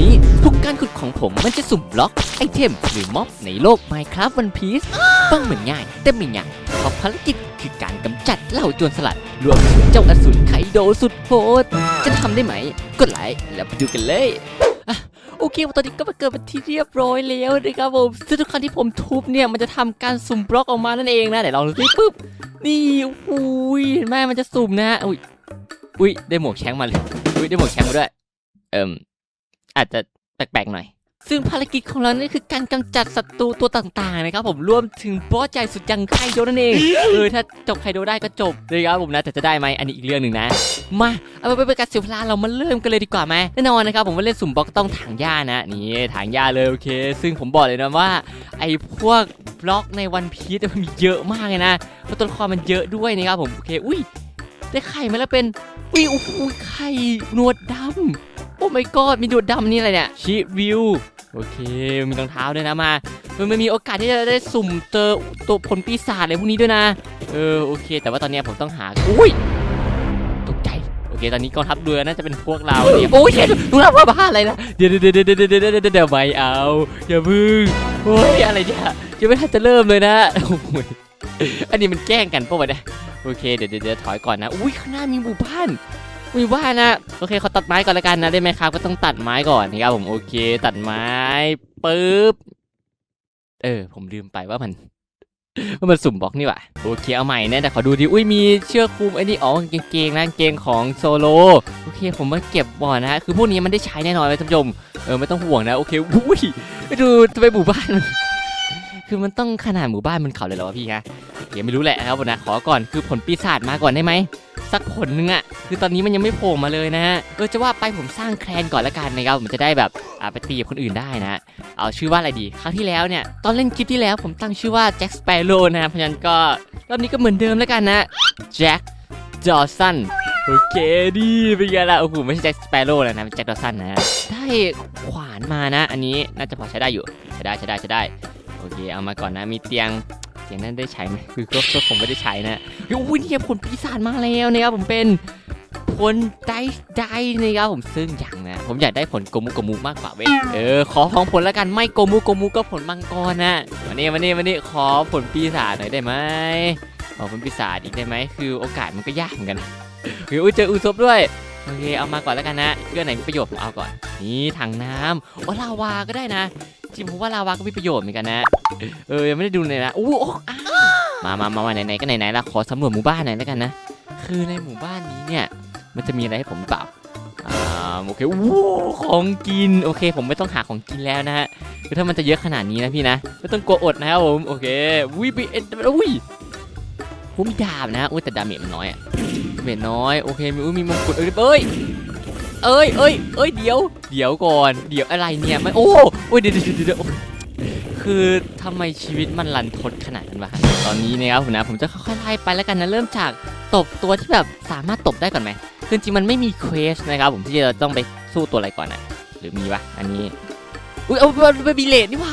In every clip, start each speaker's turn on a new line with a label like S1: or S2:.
S1: นี้ ทุกการขุดของผมมันจะสุ่มบล็อก ไอเทม หรือม็อบในโลก Minecraft One Piece ฟังเหมือนง่าย แต่ไม่ง่ายเพราะภารกิจคือการกำจัดเหล่าโจรสลัด รวมถึงเจ้าอสูรไคโดสุดโหดจะทำได้ไหม กดไลค์แล้วไปดูกันเลยโอเคตอนนี้ก็มาเกิดเป็นที่เรียบร้อยแล้วนะครับผมซึ่งทุกครั้งที่ผมทุบเนี่ยมันจะทำการสุ่มบล็อกออกมานั่นเองนะเดี๋ยวลองดูสิปุ๊บนี่อุ้ยเห็นไหมมันจะสุ่มนะอุ้ยอุ้ยได้หมวกแชงมาเลยอุ้ยได้หมวกแชงมาด้วยเอิม อาจจะแปลกๆหน่อย ซึ่งภารกิจของเรานี่คือการกำจัดศัตรูตัวต่างๆนะครับผมรวมถึงบอสใหญ่สุดยังไคโดนั่นเองเออถ้าจบไคโดได้ก็จบเลยครับผมนะแต่จะได้ไหมอันนี้อีกเรื่องหนึ่งนะ มาเอาไปเป็นการเสียเวลาเรามาเริ่มกันเลยดีกว่าไหมแน่นอนนะครับผมว่าเล่นสุ่มบล็อกต้องถางหญ้านะนี่ถางหญ้าเลยโอเค ซึ่งผมบอกเลยนะว่า ไอ้พวกบล็อกในวันพีซมันมีเยอะมากเลยนะเพราะตัวละครมันเยอะด้วยนะครับผมโอเคอุ้ยได้ไข่มาแล้วเป็นอุ้ยโอ้โหไข่หนวดดำโอ้ my god มีหนวดดำนี่อะไรเนี่ยชีวิวโอเค มีรองเท้าด้วยนะมา มันไม่มีโอกาสที่จะได้สุ่มเจอตัวผลปีศาจอะไรพวกนี้ด้วยนะ เออโอเค แต่ว่าตอนเนี้ยผมต้องหา อุ้ยตกใจ โอเค ตอนนี้กองทัพเรือน่าจะเป็นพวกเราเนี่ยโอ้ยเดี๋ยวดูนะว่าบ้าอะไรนะเดี๋ยวเดี๋ยวเดี๋ยวเดี๋ยวเดี๋ยวเดี๋ยวเดี๋ยวไม่เอา อย่าพึ่งโอ้ยอะไรเนี่ยยังไม่ทันจะเริ่มเลยนะโอ้ยอันนี้มันแกล้งกันปะวะเนี่ยโอเค เดี๋ยวเดี๋ยวเดี๋ยวถอยก่อนนะ อุ้ยข้างหน้ามีหมู่บ้าน หมู่บ้านนะ โอเคเขาตัดไม้ก่อนล้วกันนะได้ไหมครับ ก็ต้องตัดไม้ก่อนนะครับผมโอเค ตัดไม้ปึ๊บเออ ผมลืมไปว่ามันว่ามันสุ่มบล็อกนี่หว่าโอเคเอาใหม่นะแต่ขอดูดิอุ้ยมีเชือกคลุมไอ้นี่อ๋อกงเกงนะเกงของโซโลโอเคผมมาเก็บบ่อนนะฮะคือพวกนี้มันได้ใช้แน่นอนเลยท่านผู้ชมเออไม่ต้องห่วงนะโอเคอุ้ยดูทำไมหมู่บ้านมันคือมันต้องขนาดหมู่บ้านมันเขาเลยเหรอวะพี่ฮะเดี๋ยวไม่รู้แหละครับผมนะขอก่อนคือผลปีศาจมาก่อนได้ไหมสักผลนึงอะ คือตอนนี้มันยังไม่โผล่มาเลยนะฮะเออจะว่าไปผมสร้างแคลนก่อนละกันนะครับผมจะได้แบบอ่าไปตีกับคนอื่นได้นะเอาชื่อว่าอะไรดี ครั้งที่แล้วเนี่ยตอนเล่นคลิปที่แล้วผมตั้งชื่อว่าแจ็คสเปโร่นะเพราะฉะนั้นก็รอบนี้ก็เหมือนเดิมแล้วกันนะแจ็คดอสันโอเคดีเป็นไงล่ะโอ้โหไม่ใช่แจ็คสเปโร่แล้วนะเป็นแจ็คดอสันนะได้ขวานมานะ อันนี้น่าจะพอใช้ได้อยู่ใช้ได้ใช้ได้ใช้ได้โอเคเอามาก่อนนะมีเตียงียงนั้นได้ใช้ไหมคือก็ก็ผมไม่ได้ใช้นะอุ้ยนี่ยผลปีศาจมาแล้วนะครับผมเป็นผลได้ได้นะครับผมซึ่งอย่างนะ ผมอยากได้ผลโกมุโกมุมากกว่าเว้ยเออขอของผลแล้วกันไม่โกมุโกมุก็ผลมังกรนะมานี่มานี่มานี่ขอผลปีศาจหน่อยได้ไหมขอผลปีศาจอีกได้ไหมคือโอกาสมันก็ยากเหมือนกันนะเฮ้ยอุ๊ยเจออุซบด้วยโอเคเอามาก่อนแล้วกันนะเรื่องไหนมีประโยชน์ผมเอาก่อน นี่ถังน้ำโอลาวาก็ได้นะ จริงผมว่าลาวาก็มีประโยชน์เหมือนกันนะ เออยังไม่ได้ดูเลยนะอู้โอ้อ้ามามามามาไหนๆก็ไหนๆละขอสำรวจหมู่บ้านหน่อยแล้วกันนะ คือในหมู่บ้านนี้เนี่ยมันจะมีอะไรให้ผมเปล่าอ่าโอเคอู้ของกินโอเค ผมไม่ต้องหาของกินแล้วนะฮะคือถ้ามันจะเยอะขนาดนี้นะพี่นะไม่ต้องกลัวอดนะครับผมโอเควิบีเอ็ดอุ้ยผมมีดาบนะอุ้ยแต่ดาเมจมันน้อยอะดาเมจน้อยโอเคมีอุ้ยมีมงกุฎเอ้ยเอ้ย เอ้ยเอ้ยเอ้ยเดี๋ยว เดี๋ยวก่อน เดี๋ยวอะไรเนี่ยไม่โอ้โอ้ยเดี๋ยวเดี๋ยวเดี๋ยวคือทำไมชีวิตมันรันทดขนาดนั้นวะตอนนี้นะครับผมนะผมจะค่อยๆไล่ไปแล้วกันนะเริ่มจากตบตัวที่แบบสามารถตบได้ก่อนไหมคือจริงๆมันไม่มีเควสนะครับผมที่จะต้องไปสู้ตัวอะไรก่อนนะหรือมีวะอันนี้อุ้ยเอาไปบีเลดนี่ว่า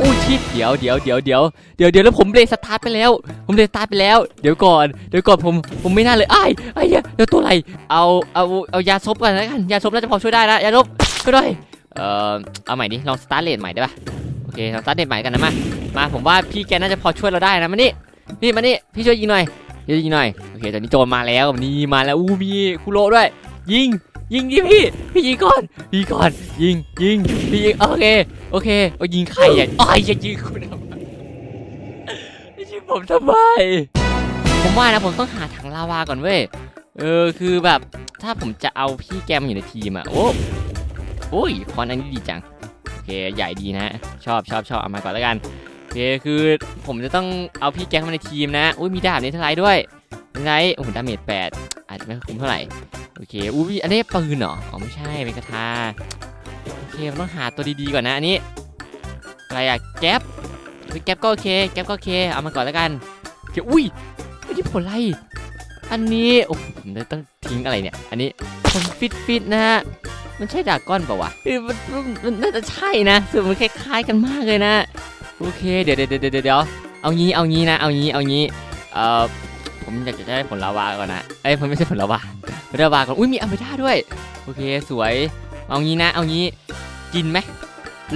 S1: อุ้ชิดเดี๋ยวเดี๋ยวเดี๋ยวเดี๋ยวเดี๋ยวเดี๋ยวแล้วผมเลสตาร์ทไปแล้ว ผมเลสตาร์ทไปแล้ว เดี๋ยวก่อนเดี๋ยวก่อนผมผมไม่น่าเลยไอ้ไอ้เหี้ยเดี๋ยวตัวอะไรเอาเอาเอายาซบก่อนแล้วกันยาซบน่าจะพอช่วยได้นะยาซบช่วยด้วยเอ่อเอาใหม่ดิลองสตาร์ทเลนใหม่ได้ปะโอเคเราตัดเด็ดใหม่กันนะมามาผมว่าพี่แกน่าจะพอช่วยเราได้นะมานี่นี่มานี่พี่ช่วยยิงหน่อยช่วยยิงหน่อยโอเคตอนนี้โจรมาแล้วนี่มาแล้วอู้มีคุโรด้วยยิง ยิงดิพี่ พี่ยิงก่อนยิงก่อน ยิงยิงพี่ยิงโอเค โอเคเอายิงใครอะอ้อยอย่ายิงคุณทำไมยิงผมทำไม ผมว่านะผมต้องหาถังลาวาก่อนเว้ย เออคือแบบถ้าผมจะเอาพี่แกมอยู่ในทีมอะโอ้โอ้ยคอนอันนี้ดีจัง โอเคใหญ่ดีนะ ชอบชอบชอบเอามาก่อนแล้วกันโอเคคือผมจะต้องเอาพี่แก๊งมาในทีมนะ อุ้ยมีดาบเนเธอร์ไลท์ด้วย ไลท์โอ้โหดาเมจแปดอาจจะไม่คุ้มเท่าไหร่โอเคอุ้ยอันนี้ปืนเหรออ๋อไม่ใช่เป็นกระทาโอเคมันต้องหาตัวดีๆก่อนนะอันนี้อะไรอะแก๊ปแก๊ปก็โอเคแก๊ปก็โอเคเอามาก่อนแล้วกันโอเคอุ้ยไม่ได้ผลอะไรอันนี้โอ้ผมต้องทิ้งอะไรเนี่ย อันนี้ผลฟิตฟิตนะฮะมันใช่ดาก้อนเปล่าวะเออมันมันน่าจะใช่นะคือมันคล้ายๆกันมากเลยนะโอเคเดี๋ยวเดี๋ยวเดี๋ยวเดี๋ยวเอางี้เอางี้นะเอางี้เอางี้เอ่อ ผมอยากจะได้ผลลาวาก่อนนะเอ้ยผมไม่ใช่ผลลาวาผลลาวาก่อนอุ้ยมีอัมเบด้าด้วย โอเคสวย เอางี้นะ เอางี้กินไหม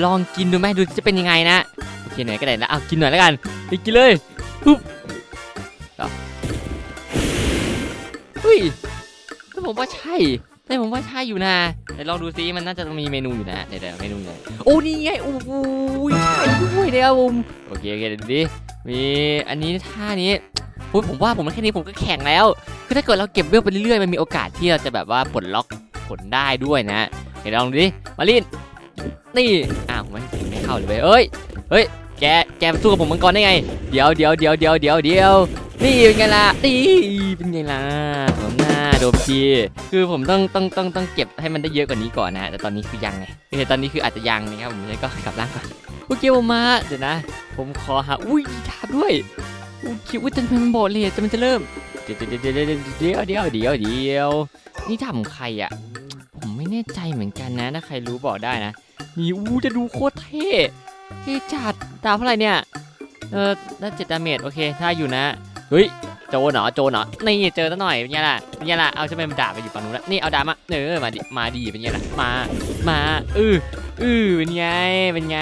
S1: ลองกินดูไหมดูจะเป็นยังไงนะโอเคไหนก็ได้แล้วเอากินหน่อยแล้วกันไปกินเลยปุ๊บเฮ้ยแต่ผมว่าใช่แต่ผมว่าใช่อยู่นะเดี๋ยวลองดูซิมันน่าจะมีเมนูอยู่นะเดี๋ยวเมนูไหนโอ้นี่ไงโอ้โหใช่ด้วยเนี่ยครับผมโอเคโอเคเดี๋ยวดูดิมีอันนี้ท่านี้ ผมว่าผมแค่นี้ผมก็แข็งแล้ว คือถ้าเกิดเราเก็บเวลไปเรื่อยๆมันมีโอกาสที่เราจะแบบว่าปลดล็อกผลได้ด้วยนะ เดี๋ยวลองดูดิ มาลินนี่ อ้าวไม่ไม่เข้าเลยเว้ยเอ้ย เฮ้ย แก แกสู้กับผมมังกรได้ไง เดี๋ยวเดี๋ยวเดี๋ยวเดี๋ยวเดี๋ยวเดี๋ยวนี่เป็นไงล่ะนี่เป็นไงล่ะผมหน้าโดนพีคือผมต้องต้องต้องต้องเก็บให้มันได้เยอะกว่านี้ก่อนนะ แต่ตอนนี้คือยังไงโอเคตอนนี้คืออาจจะยังนะครับผมเลยก็กลับร่างก่อนโอเคผมมา เดี๋ยวนะ ผมขอหา อุ้ยดาบด้วย อเคอุ้ยจะมันโบดเลยจะมันจะเริ่ม เดี๋ยวเดี๋ยวเดี๋ยวเดี๋ยวเดี๋ยวเดี๋ยวเดี๋ยวนี่ทำใครอะ ผมไม่แน่ใจเหมือนกันนะถ้าใครรู้บอกได้นะ นี่อู้จะดูโคตรเท่เท่จัดดาวเท่าไหร่เนี่ย เออน่าเจ็ดดาเมจโอเค ถ้าอยู่นะ เฮ้ยโจเหรอโจเหรอนี่เจอตั้งหน่อยเป็นไงล่ะเป็นไงล่ะเอาจะเป็นดาบไปอยู่ฝั่งนู้นแล้วนี่เอาดาบมาเออมาดิมาดีเป็นไงล่ะมามาอืออืออเป็นไงเป็นไง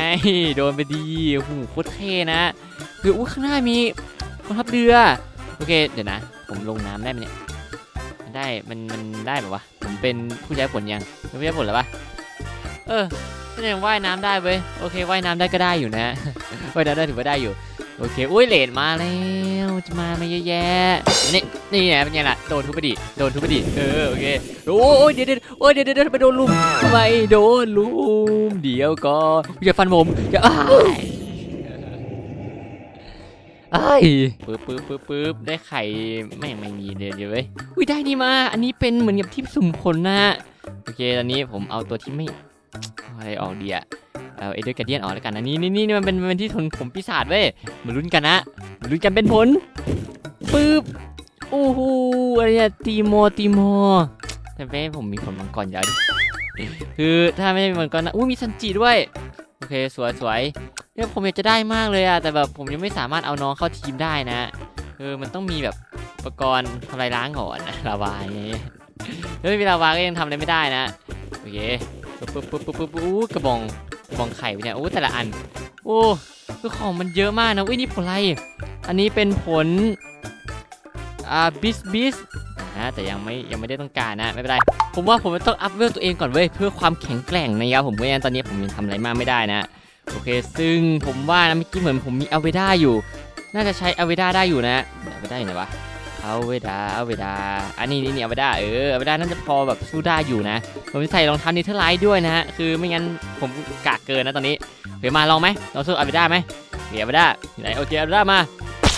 S1: โดนไปดีโอ้โหโคตรเท่นะคืออู้ข้างหน้ามี องทัพเรือ โอเค เดี๋ยวนะ ผมลงน้ำได้ไหมเนี่ยได้ มัน มันได้แบบวะ ผมเป็นผู้ใช้ผลยังเป็นผู้ใช้ผลแล้วปะเออถ้ายังว่ายน้ำได้เว้ย โอเค ว่ายน้ำได้ก็ได้อยู่นะ ว่ายน้ำได้ถือว่าได้อยู่ โอเค อุ้ยเลนมาแล้วจะมาไมาเยอะแยะ นี่ นี่ไงเป็นไงล่ะ โดนทุบไปดิ โดนทุบไปดิ เออ โอเค โอ้ยเดี๋ยวเดี๋ยวโอ้ยเดี๋ยวเดี๋ยวเดี๋ยวทำไมโดนลุมทำไมโดนลุม เดี๋ยวก็อย่าฟันผมอย่า อ้ายอ้ยปึ๊บปึ๊บปึ๊บปึ๊บได้ไข่ไม่ไม่มีเดี๋ยวเดี๋ยวเว้ยอุ้ยได้นี่มา อันนี้เป็นเหมือนกับที่สุ่มผลนะโอเคตอนนี้ผมเอาตัวที่ไม่เอาอะไรออกดีอะเอาเอเดอร์กาเดียนออกแล้วกันนะนี่นี่นี่มันเป็นมันเป็นที่ทนผมปีศาจเว้ยมาลุ้นกันนะมาลุ้นกันเป็นผลปึ๊บโอ้โหอะไรเนี่ยตีโมตีโมแต่ไม่ผมมีผลมังกรยอะดิคือถ้าไม่มีมังกรนะอุ้ยมีซันจิด้วยโอเคสวยสวย เนี่ยผมอยากจะได้มากเลยอะแต่แบบผมยังไม่สามารถเอาน้องเข้าทีมได้นะคือมันต้องมีแบบอุปกรณ์ทำลายล้างก่อนนะลาวาอย่างเงี้ยถ้าไม่มีลาวาก็ยังทำอะไรไม่ได้นะโอเคปุ๊บปุ๊บปุ๊บปุ๊บอู้กระบองกระบองไข่เนี่ยโอ้แต่ละอัน โอ้คือของมันเยอะมากนะอุ้ยนี่ผลอะไร อันนี้เป็นผลอ่าบิสบิสนะแต่ยังไม่ยังไม่ได้ต้องการนะไม่เป็นไรผมว่าผมต้องอัพเวลตัวเองก่อนเว้ยเพื่อความแข็งแกร่งนะครับผมเพราะฉะนั้นตอนนี้ผมยังทำอะไรมากไม่ได้นะ โอเค ซึ่งผมว่านะเมื่อกี้เหมือนผมมีอเวด้าอยู่ น่าจะใช้อเวด้าได้อยู่นะอเวด้าอยู่ไหนวะเอาเวดาเอาเวดาอันนี้นี่นี่เอเวดาเออเอเวดาน่าจะพอแบบสู้ได้อยู่นะ ผมจะใส่รองเท้านิเทอร์ไลท์ด้วยนะฮะ คือไม่งั้นผมกากเกินนะตอนนี้เดี๋ยวมาลองไหมลองสู้เอาเวดาไหมเดี๋ยวเอเวดาไหนโอเคเอาเวดามา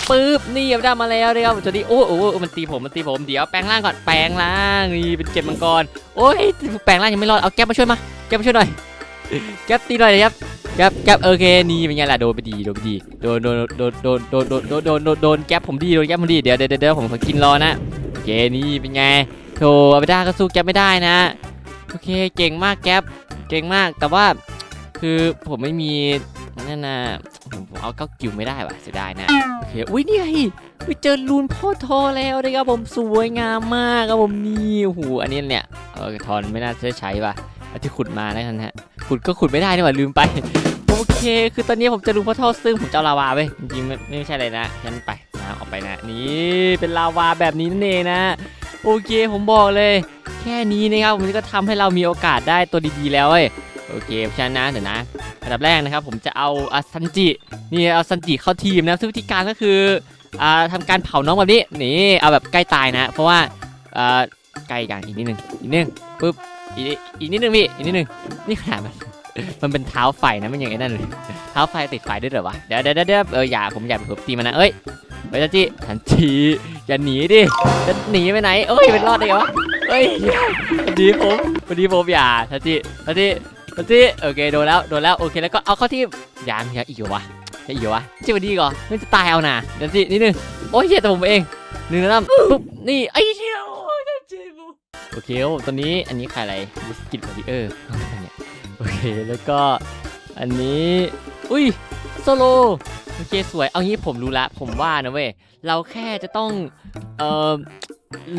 S1: ปึ๊บนี่เอาเวดามาแล้วนะครับตัวนี้โอ้โอ้มันตีผมมันตีผมเดี๋ยวแปลงร่างก่อนแปลงร่างนี่เป็นเจ็ดมังกรโอ้ยแปลงร่างยังไม่รอดเอาแก๊ปมาช่วยมาแก๊ปมาช่วยหน่อยแก๊ปตีหน่อยเลยครับ แก๊ปแก๊ปโอเคนี่เป็นไงล่ะโดนไปดีโดนไปดีโดนโดนโดนโดนโดนโดนโดนโดนโดนโดนแก๊ปผมดีโดนแก๊ปผมดีเดี๋ยวเดี๋ยวเดี๋ยวผมขอกินรอนะโอเคนี่เป็นไงโธ่อาเบด้าก็สู้แก๊ปไม่ได้นะโอเคเก่งมากแก๊ปเก่งมากแต่ว่าคือผมไม่มีนั่นนะผมเอาเก้ากิวไม่ได้ว่ะเสียดายนะโอเคอุ้ยนี่ไงไปเจอรูนพ่อทอแล้วนะครับผมสวยงามมากครับผมนี่โอ้โหอันนี้เนี่ยเออทอนไม่น่าจะใช้ป่ะ อาที่ขุดมาแล้วกันฮะ ขุดก็ขุดไม่ได้นี่หว่าลืมไป โอเค คือตอนนี้ผมจะรูนพ่อทอซึ่งผมจะเอาลาวาไปจริงๆไม่ไม่ใช่อะไรนะฉันไปน้ำออกไปนะ นี่เป็นลาวาแบบนี้นั่นเองนะ โอเคผมบอกเลย แค่นี้นะครับมันก็ทำให้เรามีโอกาสได้ตัวดีๆแล้วเว้ยโอเคเพราะฉะนั้นนะเดี๋ยวนะอันดับแรกนะครับผมจะเอาอาซันจินี่เอาซันจิเข้าทีมนะซึ่งวิธีการก็คืออ่าทำการเผาน้องแบบนี้นี่เอาแบบใกล้ตายนะ เพราะว่าอ่าใกล้กันอีกนิดนึงอีกนิดนึงปุ๊บ อีกอีกนิดนึงพี่อีกนิดนึงนี่ขนาดมันมันเป็นเท้าไฟนะไม่อย่างไอ้นั่นเลยเท้าไฟติดไฟด้วยเหรอวะเดี๋ยวเดี๋ยวเดี๋ยวเอออย่าผมอย่าไปทุบตีมันนะเอ้ยไปซันจิซันจิอย่าหนีดิจะหนีไปไหนเอ้ยเป็นรอดได้ไงวะเฮ้ยพอดีผมพอดีผมอย่าทันจิทันจิทันจิโอเคโดนแล้วโดนแล้วโอเคแล้วก็เอาเข้าที่ยางยังอีกเหรอวะยังอีกเหรอวะจิบดีก่อนไม่จะตายเอาน่ะเดี๋ยวสินิดนึงโอ้ยเหี้ยแต่ผมเองหนึ่งแล้วปุ๊บนี่ไอ้เหี้ย โอเคครับตอนนี้อันนี้ใครอะไรบิสกิตบอดี้เออเอาไปเนี่ยโอเคแล้วก็อันนี้อุ้ยโซโลโอเคสวยเอางี้ผมรู้ละผมว่านะเว้ยเราแค่จะต้องเอ่อ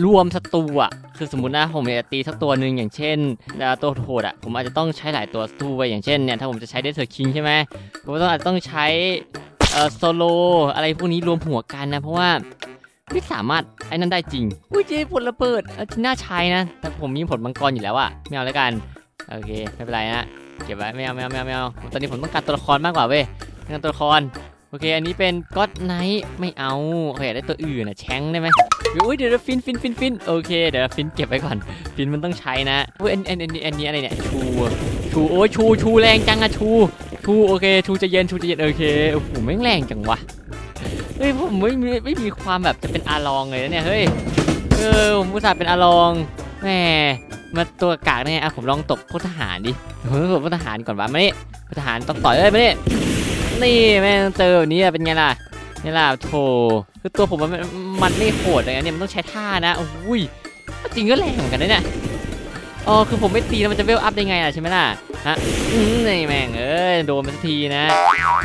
S1: รวมศัตรูอะคือสมมตินะผมจะตีสักตัวหนึ่งอย่างเช่นเอ่อตัวโหดอะผมอาจจะต้องใช้หลายตัวสู้ไปอย่างเช่นเนี่ยถ้าผมจะใช้เดสเซอร์คิงใช่ไหมผมก็ต้องอาจจะต้องใช้เอ่อโซโลอะไรพวกนี้รวมหัวกันนะเพราะว่า ไม่สามารถไอ้นั่นได้จริง อุ้ยเจ๊ผลระเบิดเออที่น่าใช้นะ แต่ผมมีผลมังกรอยู่แล้วอะไม่เอาแล้วกัน โอเค ไม่เป็นไรนะ เก็บไว้ไม่เอาไม่เอาไม่เอาไม่เอา ตอนนี้ผมต้องการตัวละครมากกว่าเว้ยต้องการตัวละคร โอเค อันนี้เป็นก็ d ไนท์ไม่เอาโอเคอยากได้ตัวอื่นนะแชงได้ไหมอุ้ยเดี๋ยวเดี๋ยวฟินฟินฟินฟินโอเค เดี๋ยวฟินเก็บไว้ก่อน ฟินมันต้องใช้นะอุ้ยอันอันอันนี้อันนี้อะไรเนี่ย ชู ชู โอ้ยชู ชูแรงจังอะชู ชู โอเค ชูจะเย็น ชูจะเย็น โอเค โอ้โหแม่งแรงจังวะ เฮ้ยผมไม่มีไม่มีความแบบจะเป็นอาลองเลยนะเนี่ยเฮ้ยเออผมอุตส่าห์เป็นอาลองแหมมาตัวกากเนี่ยอะผมลองตบพลทหารดิผมต้องตบพลทหารก่อนวะมานี่พลทหารต้องต่อยเอ้ยมานี่นี่แม่งเจอแบบนี้อะเป็นไงล่ะนี่ล่ะโถคือตัวผมมันมันไม่โหดอะไรเงี้ยเนี่ยมันต้องใช้ท่านะโอ้ยจริงก็แรงเหมือนกันนะเนี่ยอ๋อคือผมไม่ตีแล้วมันจะเวลอัพได้ไงล่ะใช่ไหมล่ะฮะนี่แม่งเอ้ยโดนไปสักทีนะ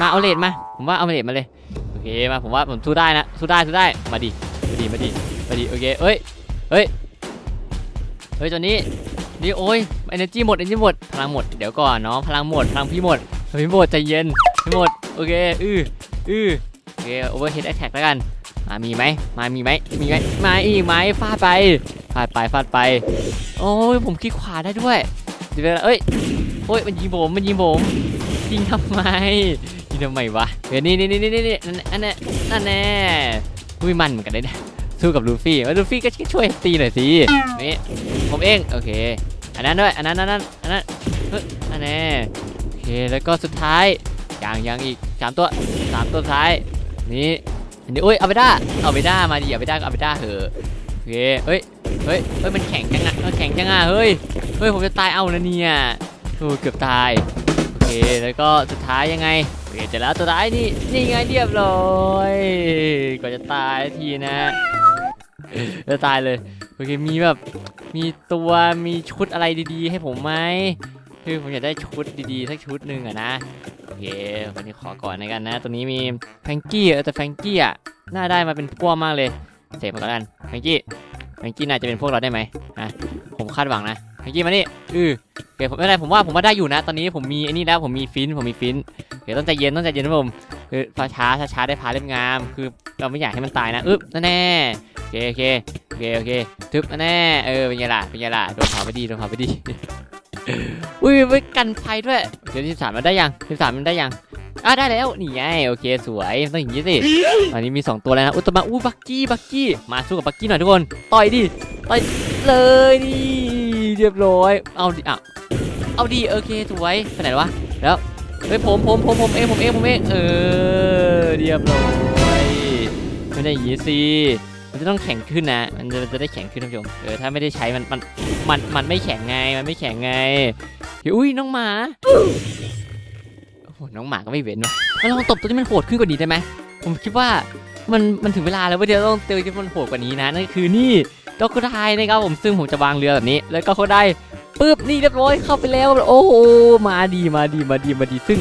S1: มาเอาเลดมา ผมว่าเอาเลดมาเลย เคมาผมว่าผมสู้ได้นะสู้ได้สู้ได้มาดิมาดิมาดิมาดิโอเคเอ้ยเฮ้ยเฮ้ยตอนนี้นี่โอ้ยเอเนจีหมดเอเนจีหมดพลังหมดเดี๋ยวก่อนเน้องพลังหมดพลังพี่หมดพี่หมดใจเย็นพี่หมดโอเคอืออือโอเคโอเวอร์เฮดแอคแท็กแล้วกันมามีไหมมามีไหมมีไหมมาอีกไหมฟาดไปฟาดไปฟาดไปโอ้ยผมคลิกขวาได้ด้วยเดี๋ยวเวลาเอ้ยโอ้ยมันยิงผมมันยิงผม ยิงทำไมนี่ทำไมวะเดี๋ยวนี่นี่นี่นี่นี่นั่นอันนั้นนั่นแน่อุ้ยมันเหมือนกันเลยเนี่ยสู้กับลูฟี่ว่าลูฟี่ก็ช่วยตีหน่อยสินี่ผมเองโอเคอันนั้นด้วยอันนั้นอันนั้นอันนั้นเฮ้ยอันแน่โอเคแล้วก็สุดท้ายยังยังอีกสามตัวสามตัวสุดท้ายนี่อันนี้อุ้ยเอาไปได้เอาไปได้มาดิเอาไปได้ก็เอาไปได้เหอะโอเคเฮ้ยเฮ้ยเฮ้ยมันแข็งจังอะมันแข็งจังอะเฮ้ยเฮ้ยผมจะตายเอานะเนี่ยโอ้เกือบตาย เคแล้วก็สุดท้ายยังไงเคเสร็จแล้วตัวท้ายนี่นี่ไงเรียบร้อยกว่าจะตายทีนะจะตายเลยโอเคมีแบบมีตัวมีชุดอะไรดีๆ ให้ผมไหมคือผมอยากได้ชุดดีๆสักชุดหนึ่งอะนะโอเควันนี้ขอก่อนในกันนะ ตัวนี้มีแฟงกี้เออแต่แฟงกี้อะน่าได้มาเป็นพวกมากเลยเสพมาแล้วกันแฟงกี้ แฟรงกี้น่าจะเป็นพวกเราได้ไหมฮะผมคาดหวังนะแฟรงกี้มานี่อือโอเคผมไม่เป็นไรผมว่าผมว่าได้อยู่นะ ตอนนี้ผมมีไอ้นี่แล้วผมมีฟินผมมีฟินเดี๋ยวต้องใจเย็นต้องใจเย็นนะผมคือพาช้าช้าช้าได้พาเล่มงาม คือเราไม่อยากให้มันตายนะอึ๊บนั่นแน่โอเคโอเคโอเคโอเคทึบนั่นแน่เออเป็นไงล่ะเป็นไงล่ะโดนเผาไปดีโดนเผาไปดีอุ้ยไว้กันภัยด้วยเดี๋ยวที่สามมันได้ยังที่สามมันได้ยัง อะได้แล้วนี่ไงโอเคสวยต้องอย่างนี้สิตอนนี้มีสองตัวแล้วนะอุยตวมาอู้บักกี้บักกี้มาสู้กับบักกี้หน่อยทุกคนต่อยดิต่อยเลยนี่เรียบร้อยเอาดิอะเอาดีโอเคสวยไปไหนวะเฮ้ยผมผมผมผมเองผมเองผมเองเออเรียบร้อยไม่ได้อย่างนี้สิมันจะต้องแข็งขึ้นนะ มันจะมันจะได้แข็งขึ้นท่านผู้ชม เออ ถ้าไม่ได้ใช้มัน มัน มัน มันไม่แข็งไง มันไม่แข็งไงอุ้ยน้องหมาโอ้โห น้องหมาก็ไม่เว้นว่ะมาลองตบตัวที่มันโหดขึ้นกว่านี้ได้ไหมผมคิดว่ามันมันถึงเวลาแล้วว่าเดี๋ยวต้องเจอที่มันโหดกว่านี้นะนั่นคือนี่ดอกไดนะครับผมซึ่งผมจะวางเรือแบบนี้ แล้วก็โคได้ปึ๊บนี่เรียบร้อยเข้าไปแล้วโอ้โหมาดีมาดีมาดีมาดีซึ่ง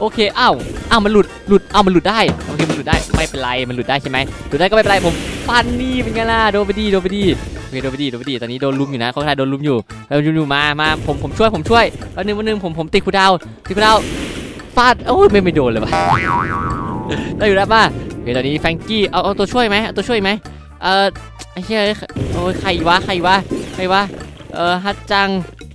S1: โอเคอ้าวอ้าวมันหลุดหลุดอ้าวมันหลุดได้โอเคมันหลุดได้ไม่เป็นไรมันหลุดได้ใช่ไหมหลุดได้ก็ไม่เป็นไรผมฟันนี่เป็นไงล่ะโดนไปดีโดนไปดีโอเคโดนไปดีโดนไปดีตอนนี้โดนลุมอยู่นะเขาทายโดนลุมอยู่โดนลุมอยู่มามาผมผมช่วยผมช่วยวันหนึ่งวันหนึ่งผมผมติดคูดาวติดคูดาว ฟาดโอ้ยไม่ไม่โดนเลยวะได้อยู่แล้วป่ะโอเคตอนนี้แฟงกี้เอาเอาตัวช่วยไหมเอาตัวช่วยไหมเออไอ้เหี้ยโอ้ยใครวะใครวะใครวะเออฮัตจัง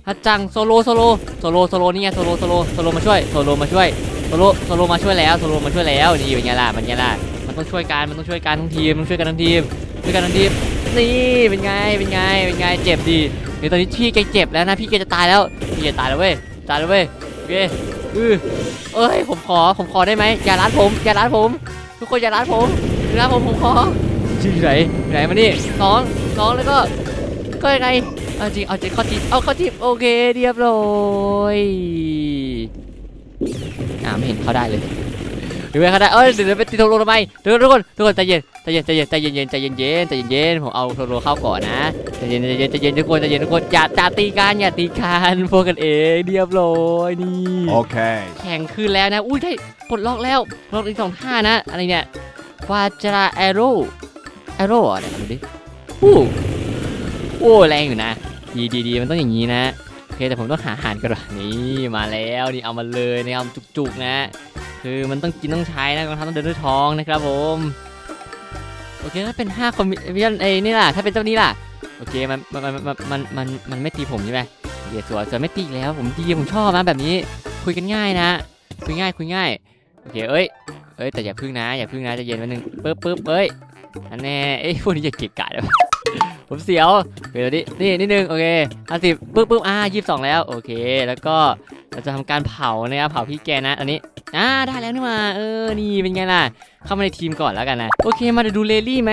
S1: ฮัตจังโซโลโซโลโซโลโซโลนี่ไงโซโลโซโลโซโลมาช่วยโซโลมาช่วยโซโลโซโลมาช่วยแล้วโซโลมาช่วยแล้วนี่เป็นไงล่ะเป็นไงล่ะมันต้องช่วยกันมันต้องช่วยกันทั้งทีมต้องช่วยกันทั้งทีมช่วยกันทั้งทีมนี่เป็นไงเป็นไงเป็นไงเจ็บดีเดี๋ยวตอนนี้พี่แกเจ็บแล้วนะพี่แกจะตายแล้วพี่จะตายแล้วเว้ยตายแล้วเว้ยโอเค อือเอ้ย ผมขอ ผมขอได้ไหมอย่าล้านผม อย่าล้านผม ทุกคนอย่าล้านผมอย่าล้านผม ผมขอชื่อไหนไหนมานี่สองสองแล้วก็ ก็ยังไง เอาจริง เอาจริงเข้าจีบเอาเข้าจีบโอเค เรียบร้อยอ่าไม่เห็นเขาได้เลย หรือไม่ก็ได้เอ้ยเดี๋ยวไปตีโทโรทำไมทุกคนทุกคนทุกคนใจเย็นใจเย็นใจเย็นใจเย็นใจเย็นใจเย็นใจเย็นผมเอาโทโรเข้าก่อนนะใจเย็นใจเย็นใจเย็นทุกคนใจเย็นทุกคนอย่าอย่าตีกันอย่าตีกันพวกกันเองเรียบร้อยนี่
S2: โอเค
S1: แข่งคืนแล้วนะอุ้ยได้ปลดล็อกแล้วล็อกอีกสองท่านะอะไรเนี่ยควาจราแอโร่แอโร่อะไรดูดิอู้โอ้แรงอยู่นะดีดีดีมันต้องอย่างนี้นะโอเคแต่ผมต้องหาหานก่อนนี่มาแล้วนี่เอามาเลยนะครับจุกๆนะ คือมันต้องกินต้องใช้นะกองทัพต้องเดินด้วยท้องนะครับผมโอเคถ้าเป็น5คอมมิชชั่นเอ้นี่ล่ะถ้าเป็นเจ้านี้ล่ะโอเคมันมันมันมันมันมันไม่ตีผมใช่ไหมเดี๋ยวสวยสวยไม่ตีแล้วผมดีผมชอบนะแบบนี้คุยกันง่ายนะคุยง่ายคุยง่ายโอเคเอ้ยเอ้ยแต่อย่าพึ่งนะอย่าพึ่งนะจะเย็นไว้หนึ่งปึ๊บปึ๊บเอ้ยอันแน่เอ้ยพวกนี้จะเกะกะเลย ผมเสียวเดี๋ยวนี้นี่นิดนึงโอเคห้าสิบปึ๊บปึ๊บอ่ายี่สิบสองแล้วโอเค แล้วก็เราจะทำการเผานะครับเผาพี่แกนะอันนี้อ่าได้แล้วนี่มาเออนี่เป็นไงล่ะ เข้ามาในทีมก่อนแล้วกันนะโอเคมาดูเลลี่ไหม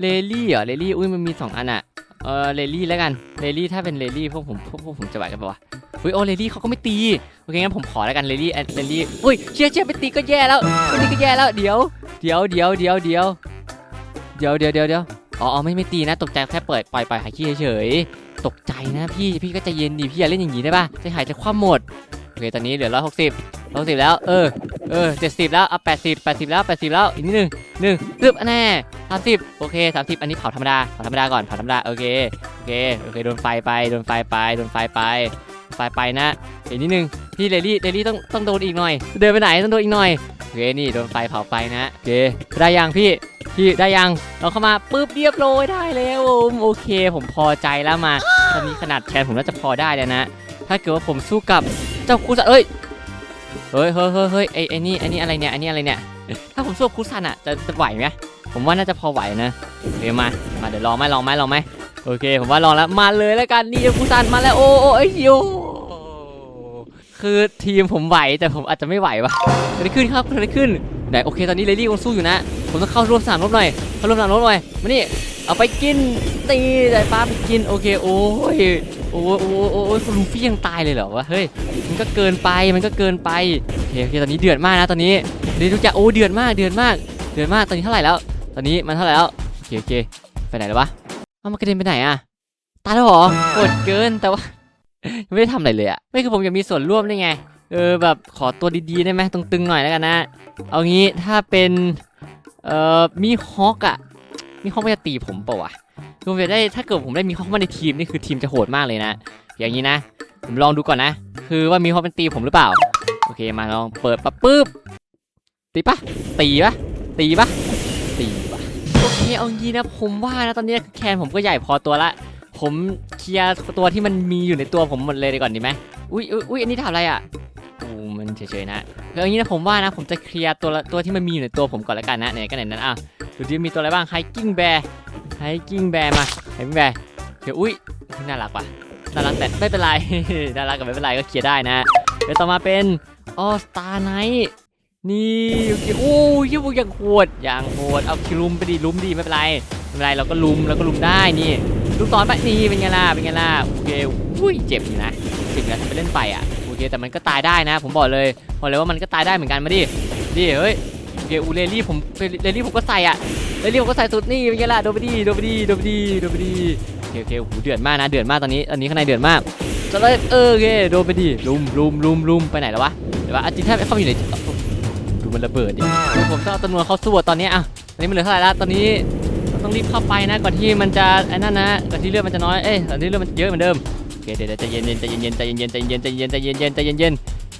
S1: เลลี่เหรอเลลี่อุ้ยมันมีสองอันอะเออเลลี่แล้วกันเลลี่ถ้าเป็นเลลี่พวกผมพวกพวกผมจะไหวกันปะวะอุ้ยโอเลลี่เขาก็ไม่ตีโอเคงั้นผมขอแล้วกันเลลี่เลลี่อุ้ยเชี่ยเชี่ยไม่ตีก็แย่แล้วไม่ตีก็แย่แล้วเดี๋ยวเดี๋ยวเดี๋ยวเดี๋ยวเดี๋ยวเดี๋ยวเดี๋ยวเดี๋ยว อ๋อไม่ไม่ตีนะ ตกใจแค่เปิดปล่อยปล่อยหายขี้เฉยๆตกใจนะพี่พี่ก็ใจเย็นดิพี่อย่าเล่นอย่างนี้ได้ป่ะใจหายจะคว่ำหมดโอเคตอนนี้เหลือร้อยหกสิบร้อยสิบแล้วเออเออเจ็ดสิบแล้วเอาแปดสิบแปดสิบแล้วแปดสิบแล้วอีกนิดหนึ่งหนึ่งตึ๊บอันแน่สามสิบโอเคสามสิบอันนี้เผาธรรมดาเผาธรรมดาก่อนเผาธรรมดาโอเคโอเคโอเคโดนไฟไปโดนไฟไปโดนไฟไปไฟไปนะอีกนิดหนึ่งพี่เลลี่เลลี่ต้องต้องโดนอีกหน่อย เดินไปไหนต้องโดนอีกหน่อยโอเคนี่โดนไฟเผาไปนะโอเคได้ยังพี่ พี่ได้ยังเราเข้ามาปุ๊บเรียบร้อยได้แล้วผมโอเค ผมพอใจแล้วมาตอนนี้ขนาดแขนผมน่าจะพอได้แล้วนะ ถ้าเกิดว่าผมสู้กับเจ้าคุซันเอ้ยเฮ้ยเฮ้ยเฮ้ยเฮ้ยไอ้ไอ้นี่ไอ้นี่อะไรเนี่ยไอ้นี่อะไรเนี่ยถ้าผมสู้คุซันอะจะจะไหวไหมผมว่าน่าจะพอไหวนะเดี๋ยวมามาเดี๋ยวลองไหมลองไหมลองไหมโอเค ผมว่าลองแล้วมาเลยแล้วกันนี่เจ้าคุซันมาแล้วโอ้โอ้ไอ้โย คือทีมผมไหวแต่ผมอาจจะไม่ไหววะเกิดอะไรขึ้นครับเกิดอะไรขึ้นไหนโอเคตอนนี้เลลี่กำลังสู้อยู่นะ ผมต้องเข้าร่วมสนามรบหน่อยเข้าร่วมสามรบหน่อยมานี่เอาไปกินตีสายฟ้าไปกินโอเคโอ้ยโอ้โอ้โอ้ยโอ้ยคุณลูฟี่ยังตายเลยเหรอวะเฮ้ยมันก็เกินไปมันก็เกินไปโอเคโอเคตอนนี้เดือดมากนะตอนนี้เดี๋ยวทุกอย่างโอ้เดือดมากเดือดมากเดือดมากตอนนี้เท่าไหร่แล้ว ตอนนี้มันเท่าไหร่แล้วโอเคโอเคไปไหนแล้ววะเอามันกระเด็นไปไหนอะตายแล้วเหรอโหดเกินแต่ว่า ไม่ได้ทำอะไรเลยอะไม่คือผมอยากมีส่วนร่วมได้ไง เออแบบขอตัวดีๆได้ไหมตรงตึงหน่อยแล้วกันนะ เอางี้ถ้าเป็นเอ่อมีฮอกอะมีฮอกมันจะตีผมเปล่าวะคือผมจะได้ถ้าเกิดผมได้มีฮอกมาในทีมนี่คือทีมจะโหดมากเลยนะ อย่างนี้นะ ผมลองดูก่อนนะ คือว่ามีฮอกเป็นตีผมหรือเปล่า โอเคมาลองเปิดปั๊บปุ๊บตีปะตีปะตีปะตีปะโอเคเอางี้นะผมว่านะตอนนี้แคนผมก็ใหญ่พอตัวละ ผมเคลียร์ตัวที่มันมีอยู่ในตัวผมหมดเลยดีก่อนดีไหมอุ้ยอุ้ยอันนี้ทำอะไรอะอ้มันเฉยๆนะคืออย่างนี้นะผมว่านะผมจะเคลียร์ตัวตัวที่มันมีอยู่ในตัวผมก่อนแล้วกันนะไหนก็ไหนนั้นอะดูดิมีตัวอะไรบ้างไฮกิ้งแบร์ไฮกิ้งแบร์มาไฮกิ้งแบร์เดี๋ยวอุ้ยน่ารักว่ะน่ารักแต่ไม่เป็นไรน่ารักกับไม่เป็นไรก็เคลียร์ได้นะเดี๋ยวต่อมาเป็นออสตาไนท์นี่โอเคโอ้ยยังยังโหดอย่างโหดเอาคิลุมไปดิลุมดิไม่เป็นไรไม่เป็นไรเราก็ลุมเราก็ลุมได้นี่ ลูกตอนไปนี่เป็นไงล่ะเป็นไงล่ะโอเคอุ้ยเจ็บอยู่นะเจ็บนะถ้าไปเล่นไปอะโอเคแต่มันก็ตายได้นะ ผมบอกเลยบอกเลยว่ามันก็ตายได้เหมือนกันมาดิดิเฮ้ยโอเคอูเลลี่ผมเลลี่ผมก็ใส่อะเลลี่ผมก็ใส่สุดนี่เป็นไงล่ะโดนไปดีโดนไปดีโดนไปดีโดนไปดีโอเคโอเคโอ้โหเดือดมากนะเดือดมากตอนนี้ตอนนี้ข้างในเดือดมากจะเลยเออโอเคโดนไปดีลุมลุมลุมลุมไปไหนแล้ววะเดี๋ยวว่าอาจินแทบไม่เข้าอยู่ในดูมันระเบิดดิเดี๋ยวผมต้องเอาจำนวนเข้าสู้ตอนนี้อะตอนนี้มันเหลือเท่าไหร่ละตอนนี้ ต้องรีบเข้าไปนะก่อนที่มันจะไอ้นั่นนะก่อนที่เลือดมันจะน้อยเอ้ยก่อนที่เลือดมันเยอะเหมือนเดิมโอเคเดี๋ยวเดี๋ยวใจเย็นใจเย็นใจเย็นใจเย็นใจเย็นใจเย็นใจเย็น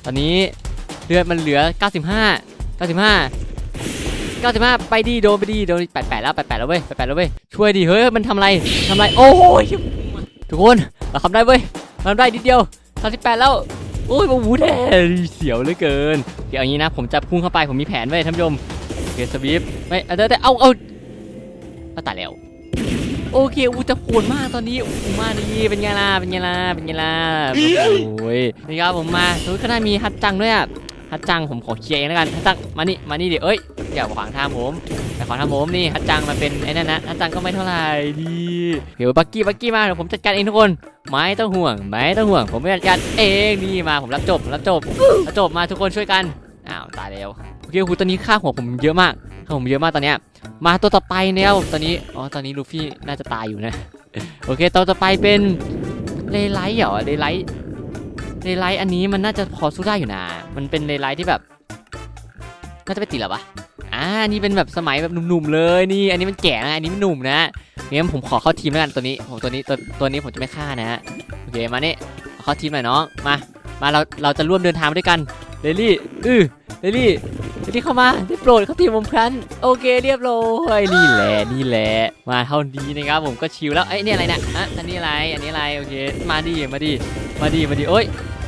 S1: ตอนนี้เลือดมันเหลือ 95 95 95 ไปดีโดนไปดีโดน88 แล้ว88แล้วเว้ย88แล้วเว้ยช่วยดิเฮ้ยมันทำอะไรทำอะไรโอ้โหทุกคนเราทำได้เว้ยเราทำได้นิดเดียว38แล้วโอ้ยโอ้โหแท้เสียวเหลือเกินเดี๋ยวอย่างนี้นะผมจะพุ่งเข้าไปผมมีแผนเว้ยท่านผู้ชมโอเคสวีปไม่เอาแต่เอาเอา เอาตายแล้ว โอเคอูจะโหดมากตอนนี้อูมาดีเป็นไงล่ะเป็นไงล่ะเป็นไงล่ะโอ้ยนี่ครับผมมาทุกข้างหน้ามีฮัตจังด้วยอะฮัตจังผมขอเคลียร์เองแล้วกันฮัตจังมานี่มานี่เดี๋ยวเอ้ยอย่าขวางทางผมอย่าขวางทางผมนี่ฮัตจังมาเป็นไอ้นั่นนะฮัตจังก็ไม่เท่าไหร่ดีเดี๋ยวบักกี้บักกี้มาเดี๋ยวผมจัดการเองทุกคนไม่ต้องห่วงไม่ต้องห่วง ผมจัดการเองนี่มาผมรับจบรับจบรับจบมาทุกคนช่วยกันอ้าวตายแล้ว เคครูตอนนี้ค่าหัวผมเยอะมากค่าผมเยอะมากตอนเนี้ยมาตัวต่อไปเนี่ยตอนนี้อ๋อตอนนี้ลูฟี่น่าจะตายอยู่นะโอเคตัวต่อไปเป็นเลไลท์เหรอเลไลท์เลไลท์อันนี้มันน่าจะพอสู้ได้อยู่นะ มันเป็นเลไลท์ที่แบบน่าจะไปติดหรอปะอ่าอ่านี่เป็นแบบสมัยแบบหนุ่มๆเลยนี่ อันนี้มันแก่นะอันนี้มันหนุ่มนะงั้นผมขอเข้าทีมแล้วกันตัวนี้ผมตัวนี้ตัวตัวนี้ผมจะไม่ฆ่านะฮะโอเคมาเนี่ขอเข้าทีมหน่อยน้องมา มาเราเราจะร่วมเดินทางไปด้วยกัน เดลี่อือเดลี่เดลี่เข้ามาได้โปรดเข้าทีมผมครั้นโอเคเรียบร้อยนี่แหละนี่แหละมาเท่านี้นะครับผมก็ชิลแล้วเอ้นี่อะไรเนี่ยอะอันนี้อะไรอันนี้อะไรโอเคมาดิมาดิมาดิมาดิโอ้ย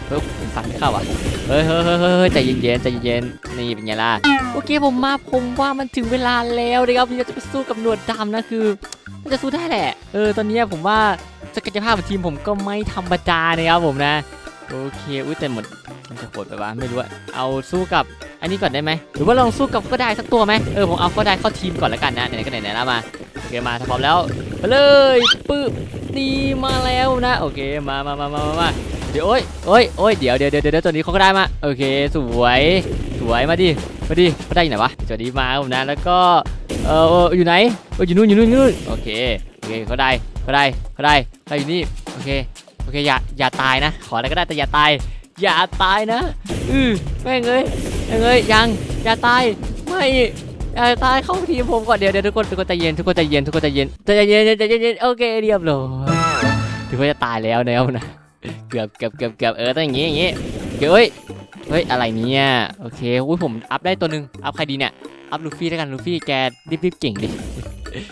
S1: เฮ้ยผมฟันไม่เข้าอะเฮ้ยเฮ้ยเฮ้ยเฮ้ยใจเย็นๆใจเย็นๆนี่เป็นไงล่ะโอเคผมมาผมว่ามันถึงเวลาแล้วนะครับที่เราจะไปสู้กับหนวดดำนะคือมันจะสู้ได้แหละเออตอนนี้ผมว่าศักยภาพของทีมผมก็ไม่ธรรมดานะครับผมนะโอเคอุ้ยแต่หมด มันจะโหดไปวะไม่รู้อะเอาสู้กับอันนี้ก่อนได้ไหมหรือว่าลองสู้กับก็ได้สักตัวไหมเออผมเอาก็ได้เข้าทีมก่อนแล้วกันนะไหนๆก็ไหนๆแล้วมาโอเคมาถ้าพร้อมแล้วไปเลยปึ๊บนี่มาแล้วนะโอเคมามามามามาเดี๋ยวโอ้ยโอ้ยโอ้ยเดี๋ยวเดี๋ยวเดี๋ยวเดี๋ยวตัวนี้เขาก็ได้มาโอเคสวยสวยมาดิมาดิเขาได้อยู่ไหนวะตัวนี้มาผมนะแล้วก็เอออยู่ไหนเอออยู่นู่นอยู่นู่นอยู่นู่นโอเคโอเคเขาได้เขาได้เขาได้เขาอยู่นี่โอเคโอเคอย่าอย่าตายนะ ขออะไรก็ได้แต่อย่าตาย อย่าตายนะ อือแม่งเอ้ยแม่งเอ้ยยัง อย่าตาย ไม่อย่าตายเข้าทีมผมก่อนเดี๋ยวเดี๋ยวทุกคนทุกคนใจเย็นทุกคนใจเย็นทุกคนใจเย็นใจเย็นใจเย็นใจเย็นโอเคเรียบร้อยถือว่าจะตายแล้วแล้วนะเกือบเกือบเกือบเกือบเออต้องอย่างงี้อย่างงี้เฮ้ยเฮ้ยอะไรเนี่ยโอเคอุ้ยผมอัพได้ตัวหนึ่งอัพใครดีเนี่ยอัพลูฟี่แล้วกันลูฟี่แกรีบรีบเก่งดิ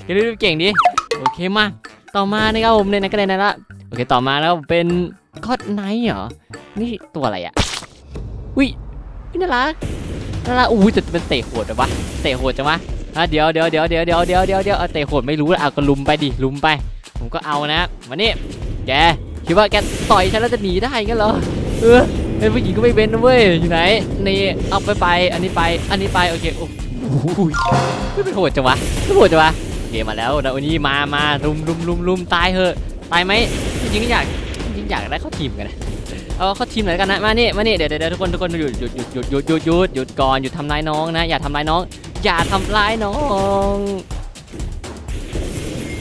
S1: แกรีบรีบเก่งดิโอเคมาต่อมานะครับผมในนั้นก็ได้นะละโอเคต่อมาแล้วเป็นก็อดไนท์เหรอ นี่ตัวอะไรอะอุ้ยน่ารักน่ารักอุ้ยแต่เป็นเตะโหดอะวะเตะโหดจังวะอะเดี๋ยวเดี๋ยวเดี๋ยวเดี๋ยวเดี๋ยวเดี๋ยวเดี๋ยวเดี๋ยวเตะโหดไม่รู้ล้วเอาก็ลุมไปดิลุมไป ผมก็เอานะมานี่แกคิดว่าแกต่อยฉันแล้วจะหนีได้งั้นเหรอเออเป็นผู้หญิงก็ไม่เป็นนะเว้ยอยู่ไหนนี่เอาไปไปอันนี้ไปอันนี้ไปโอเคโอ้โหไม่เป็นโหดจังวะไม่โหดจังวะโอเคมาแล้วนะวันนี้มามารุมรุมรุมรุมตายเหอะตายไหมจริงอยากจริงอยากได้เข้าทีมกันนะ เอาเข้าทีมหน่อยกันนะมานี่มานี่เดี๋ยวเดี๋ยวทุกคนทุกคนหยุดหยุดหยุดหยุดหยุดหยุดหยุดหยุดก่อนหยุดทำร้ายน้องนะอย่าทำร้ายน้อง อย่าทำร้ายน้อง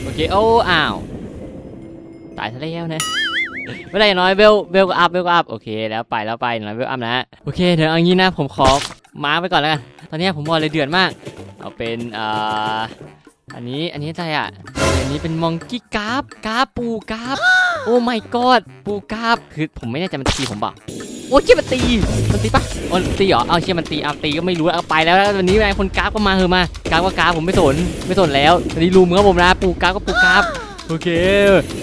S1: โอเคโอ้อ้าวตายซะแล้วนะไม่ได้น้อยเบลเบลก็อัพเบลก็อัพโอเคแล้วไปแล้วไปน้อยเบลอัพนะโอเคเดี๋ยวเอางี้นะผมขอมาไปก่อนแล้วกันตอนนี้ผมบอกเลยเดือดมาก เอาเป็นอ่ออันนี้อันนี้อะไรอะอันนี้เป็นมองกี้กราฟกราฟปูกราฟ โอ้ my god ปูกราบคือผมไม่แน่ใจมันตีผมเปล่าโอ้เชี่ยมันตี มันตีปะโอ้ตีเหรอ เอาเชี่ยมันตีเอาตีก็ไม่รู้เอาไปแล้วแล้ววันนี้ไงคนกราฟก็มาเฮอะมากราฟก็กราฟผมไม่สนไม่สนแล้วตอนนี้รูมครับผมนะปูกราฟก็ปูกราฟโอเค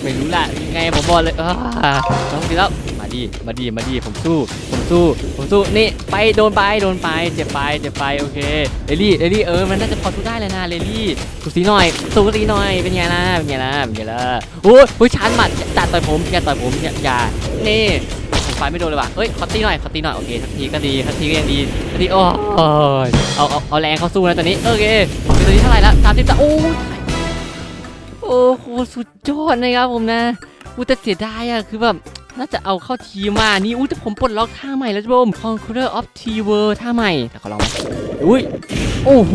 S1: ไม่รู้ละยังไงผมบอกเลยอ้าต้องดีแล้ว ดีมาดีมาดีผมสู้ผมสู้ผมสู้นี่ไปโดนไปโดนไปเจ็บไปเจ็บไปโอเคเรลี่เรลี่เออมันน่าจะพอสู้ได้เลยนะเรลี่สูสีหน่อยสูสีหน่อยเป็นไงล่ะเป็นไงล่ะเป็นไงล่ะโอ้ยโอ้ยชานหมัดจัดต่อยผมอย่าต่อยผมอย่าอย่านี่ผมไฟไม่โดนเลยว่ะเอ้ยขอตีหน่อยขอตีหน่อยโอเคทักทีก็ดีทักทีก็ยังดีทักทีโอ้ยเอาเอาเอาแรงเข้าสู้นะตอนนี้โอเควตอนนี้เท่าไหร่ละสามสิบโอ้โอ้โหสุดยอดนะครับผมนะอูแต่เสียดายอะคือแบบ น่าจะเอาเข้าทีมานี่อู้แต่ผมปลดล็อกท่าใหม่แล้วจ้ะผม Conqueror of T World ท่าใหม่แต่ขอลองมาอุ้ยโอ้โห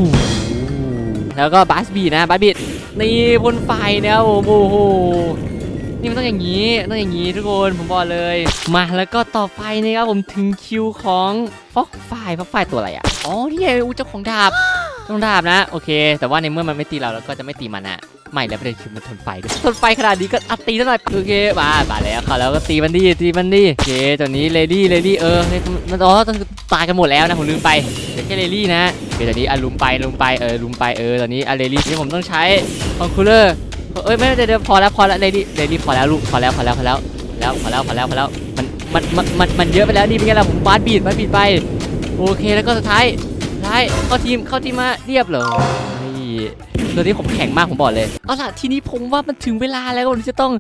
S1: แล้วก็บัสบีนะบัสบีนี่บนไฟนะโอ้โหนี่มันต้องอย่างนี้ต้องอย่างนี้ทุกคนผมบอกเลย มาแล้วก็ต่อไปนะครับผมถึงคิวของฟอกไฟฟอกไฟตัวอะไรอะอ๋อนี่ไงอู้เจ้าของดาบเจ้าของดาบนะ โอเค แต่ว่าในเมื่อมันไม่ตีเราเราก็จะไม่ตีมันอะ ไม่แล้วประเด็นคือมันทนไฟด้วยทนไฟขนาดนี้ก็อัดตีซะหน่อยโอเคมามาแล้วเขาแล้วก็ตีมันดิตีมันดิโอเคตอนนี้เลดี้เลดี้เออมันอ๋อต้องตายกันหมดแล้วนะผมลืมไปเดี๋ยวแค่เลดี้นะโอเคตอนนี้อะลุมไปลุมไปเออลุมไปเออตอนนี้อะเลดี้ที่ผมต้องใช้คอนคูลเลอร์เอ้ยไม่เดี๋ยวพอแล้วพอแล้วเลดี้เลดี้พอแล้วลูกพอแล้วพอแล้วพอแล้วแล้วพอแล้วพอแล้วพอแล้วมันมันมันมันมันเยอะไปแล้วนี่เป็นไงล่ะผมบาสบีดบาสบีดไปโอเคแล้วก็สุดท้ายท้ายเข้าทีมเข้าทีมมาเรียบเลย ตัวนี้ผมแข็งมากผมบอกเลย เอาล่ะทีนี้ผมว่ามันถึงเวลาแล้วที่จะต้อง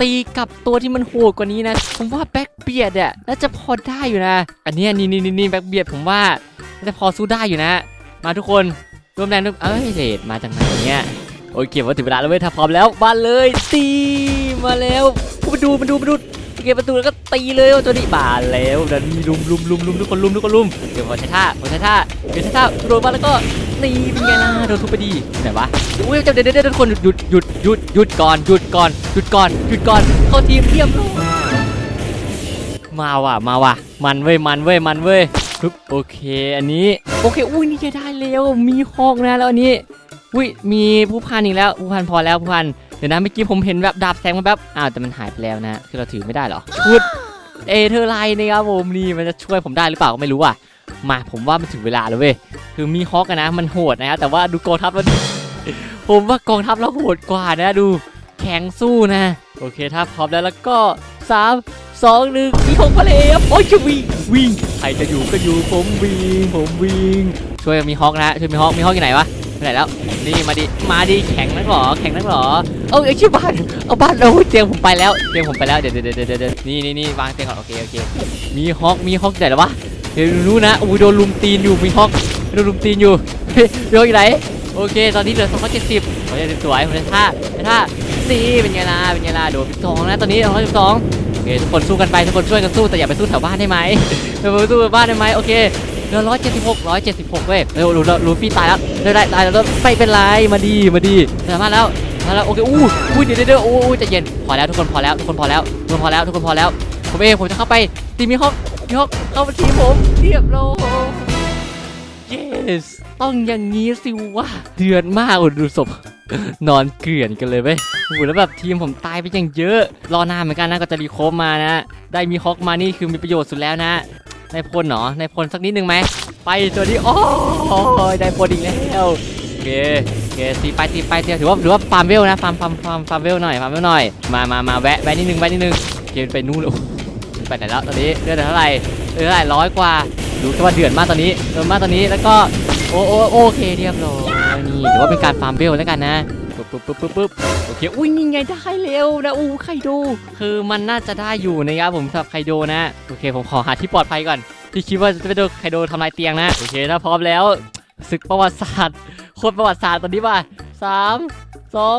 S1: ตีกับตัวที่มันโหดกว่านี้นะ ผมว่าแบ็คเบียดเนี่ยน่าจะพอได้อยู่นะ อันนี้นี่นี่นี่แบ็คเบียดผมว่าน่าจะพอสู้ได้อยู่นะ มาทุกคนรวมแรงทุกเอ้ยเดดมาจากไหนเนี่ยโอเคว่าถึงเวลาแล้วเว้ยถ้าพร้อมแล้วมาเลยตีมาแล้วมาดูมาดูมาดู โอเคประตูแล้วก็ตีเลยว่าตัวนี้บาแล้วดี๋ยวนี้ลุมลุมลุมลุมทุกคนลุมทุกคนลุมเดี๋ยวผมใช้ท่าผมใช้ท่าเดี๋ยวใช้ท่าโดนมาแล้วก็นี่เป็นไงล่ะโดนทุบไปดีไหนวะอุ้ยเดี๋ยวเดี๋ยวเดี๋ยวทุกคนหยุดหยุดหยุดหยุดก่อนหยุดก่อนหยุดก่อนหยุดก่อนเข้าทีมเทียมเลยมาว่ะมาว่ะมันเว้ยมันเว้ยมันเว้ยปึ๊บโอเคอันนี้โอเคอุ้ยนี่จะได้แล้วมีฮอกนะแล้วอันนี้อุ้ยมีผู้พันอีกแล้วผู้พันพอแล้วผู้พัน เดี๋ยวนะเมื่อกี้ผมเห็นแบบดาบแสงมาแบบอ้าวแต่มันหายไปแล้วนะคือเราถือไม่ได้เหรอชุดเอเธอร์ไลน์นะครับผมนี่มันจะช่วยผมได้หรือเปล่าก็ไม่รู้อะมาผมว่ามันถึงเวลาแล้วเว้ยคือมีฮอกอะนะมันโหดนะแต่ว่าดูกองทัพมันผมว่ากองทัพเราโหดกว่านะดูแข็งสู้นะโอเคถ้าพร้อมแล้วแล้วก็สามสองหนึ่งมีของมาแล้วโอ้ยจะวิ่งวิ่งใครจะอยู่ก็อยู่ผมวิ่งผมวิ่งช่วยมีฮอกนะช่วยมีฮอกมีฮอกอยู่ไหนวะไปไหนแล้วนี่มาดิมาดิแข็งนักหรอแข็งนักหรอ เอ้ยไอ้ชิบ้านเอาบ้านเราเตียงผมไปแล้วเตียงผมไปแล้วเดี๋ยวเดี๋ยวเดี๋ยวเดี๋ยวนี่นี่นี่วางเตียงก่อนโอเคโอเคมีฮอกมีฮอกไหนแล้ววะเดี๋ยวรู้นะอุ้ยโดนลุมตีนอยู่มีฮอกโดนลุมตีนอยู่เฮ้ยมีฮอกอยู่ไหนโอเค ตอนนี้เหลือ270ผมจะสวยผมจะท่าท่านี่เป็นไงล่ะเป็นไงล่ะโดนสองนะตอนนี้212โอเคทุกคนสู้กันไปทุกคนช่วยกันสู้แต่อย่าไปสู้แถวบ้านได้ไหมอย่าไปสู้แถวบ้านได้ไหมโอเคเหลือ176 176เว้ยเร็วรู้แล้วรู้พี่ตายแล้วเร็วได้ตายแล้วไม่เป็นไรมาดีมาดีสามารถแล้ว มาแล้วโอเคอู้อู้เดี๋ยวเดี๋ยวอู้อู้ใจะเย็นพอแล้วทุกคนพอแล้วทุกคนพอแล้วทุกคนพอแล้วทุกคนพอแล้ว ผมเองผมจะเข้าไปตีมีฮอกมีฮอกเข้ามาทีผมเรียบร้อย yes ต้องอย่างนี้สิวะเดือดมากอุดดูศพ นอนเกลื่อนกันเลยเว้ยโอ้โหแล้วแบบทีมผมตายไปอย่างเยอะ รอนานเหมือนกันนะก็จะรีโคฟมานะ ได้มีฮอกมานี่คือมีประโยชน์สุดแล้วนะนายพลเหรอนายพลสักนิดนึงไหม ไปตัวนี้โอ้ยได้พลอีกแล้ว โอเค เคตีไปตีไปเทียถือว่าถือว่าฟาร์มเวลนะฟาร์มฟาร์มฟาร์มฟาร์มเวลหน่อยฟาร์มเวลหน่อยมามามาแวะแวะนิดนึงแวะนิดนึงโอเคไปนู่นโอ้ไปไหนแล้วตอนนี้เลือดเท่าไหร่เลือดเท่าไหร่ร้อยกว่าดูแค่ว่าเดือดมากตอนนี้เดือดมากตอนนี้แล้วก็โอโอโอเคเรียบร้อยนี่ถือว่าเป็นการฟาร์มเบลแล้วกันนะปึ๊บปึ๊บปึ๊บปึ๊บปึ๊บโอเคอุ้ยนี่ไงได้เร็วนะอู้ไคโดคือมันน่าจะได้อยู่นะครับผมสำหรับไคโดนะโอเคผมขอหาที่ปลอดภัยก่อนที่คิดว่าจะไปโดนไคโดทำลายเตียงนะโอเคถ้าพร้อมแล้ว ศึกประวัติศาสตร์โคตรประวัติศาสตร์ตอนนี้ป่ะสามสอง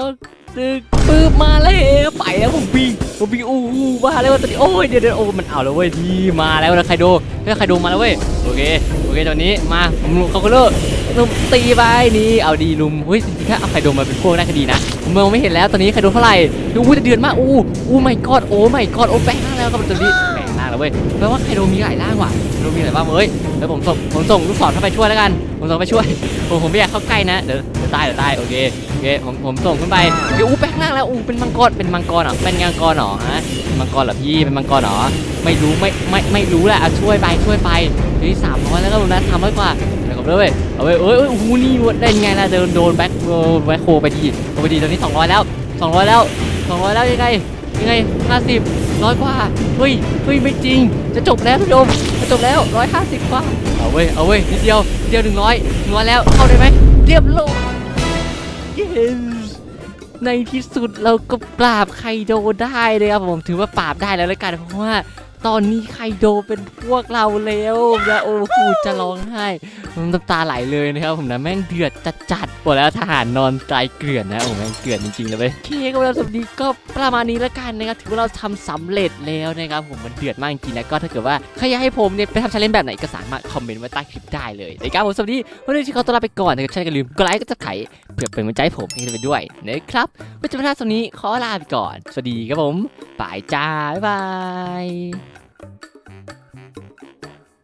S1: หนึ่งปึ๊บมาแล้วไปแล้วผมบิงผมบิงอู้หูมาแล้วตอนนี้โอ้ยเดี๋ยวเดี๋ยวโอ้มันเอาแล้วเว้ยที่มาแล้วนะไคโดเฮ้ยไคโดมาแล้วเว้ยโอเคโอเคตอนนี้มาผมลุมเขาก็เลิกลุมตีไปนี่เอาดีลุมเฮ้ยจริงๆถ้าเอาไขโดมมาเป็นพวกน่าจะดีนะผมมองไม่เห็นแล้วตอนนี้ไขโดเท่าไหร่ดูอู้จะเดือนมากอู้อู้ไม่กอดโอ้ไม่กอดโอ้แปลงร่างแล้วครับตอนนี้แปลงร่างแล้วเว้ยแปลว่าไขโดมีหลายร่างว่ะ ไข่โดมมีหลายบ้างเว้ยเดี๋ยวผมส่งผมส่งลูกศรเข้าไปช่วยแล้วกันผมส่งไปช่วยผมผมไม่อยากเข้าใกล้นะเดี๋ยวเดี๋ยวตายเดี๋ยวตายโอเคโอเคผมผมส่งขึ้นไปเดี๋ยวอู้แปลงร่างแล้วอู้เป็นมังกรเป็นมังกรเหรอเป็นมังกรเหรอฮะมังกรเหรอพี่เป็นมังกรเหรอไม่รู้ไม่ไม่ไม่รู้แหละเอาช่วยไปช่วยไปเฮ้ยสามร้อยแล้วก็ผมนะสามร้อยกว่าเดี๋ยวผมด้วยเว้ยเอาเว้ยเอ้ยเอ้ยโอ้โหนี่ได้ไงล่ะเดินโดนแบ็คแบ็คโคไปดีโคไปดีตอนนี้สองร้อยแล้วสองร้อยแล้วสองร้อยแล้วยังไงยังไงห้าสิบ ร้อยกว่าเฮ้ยเฮ้ยไม่จริง จะจบแล้วท่านผู้ชมจะจบแล้วร้อยห้าสิบกว่าเอาเว้ยเอาเว้ยนิดเดียวนิดเดียวหนึ่งร้อยหนึ่งร้อยแล้วเข้าได้ไหมเรียบร้อย yes ในที่สุดเราก็ปราบไคโดได้เลยครับผมถือว่าปราบได้แล้วแล้วกันเพราะว่า ตอนนี้ไคโดเป็นพวกเราแล้วนะโอ้โหจะร้องไห้น้ำตาไหลเลยนะครับผมนะแม่งเดือดจัดจัดๆบอกแล้วทหารนอนตายเกลื่อนนะโอ้แม่งเกลื่อนจริงๆเลยเว้ยโอเคก็แล้วสวัสดีก็ประมาณนี้แล้วกันนะครับถือว่าเราทำสำเร็จแล้วนะครับผมมันเดือดมากจริงๆนะก็ถ้าเกิดว่าใครอยากให้ผมเนี่ยไปทำชาเลนจ์แบบไหนก็สามารถคอมเมนต์ไว้ใต้คลิปได้เลยนะครับผมสวัสดีวันนี้ที่เขาตัวลาไปก่อนนะครับใช่ก็ลืมกดไลค์ก็จะไขเพื่อเป็นกำลังใจให้ผมให้ไปด้วยนะครับเพื่อจะมาท่าสำนี้ขอลาไปก่อน สวัสดีครับผมบายจ้าบ๊ายบาย Thank you.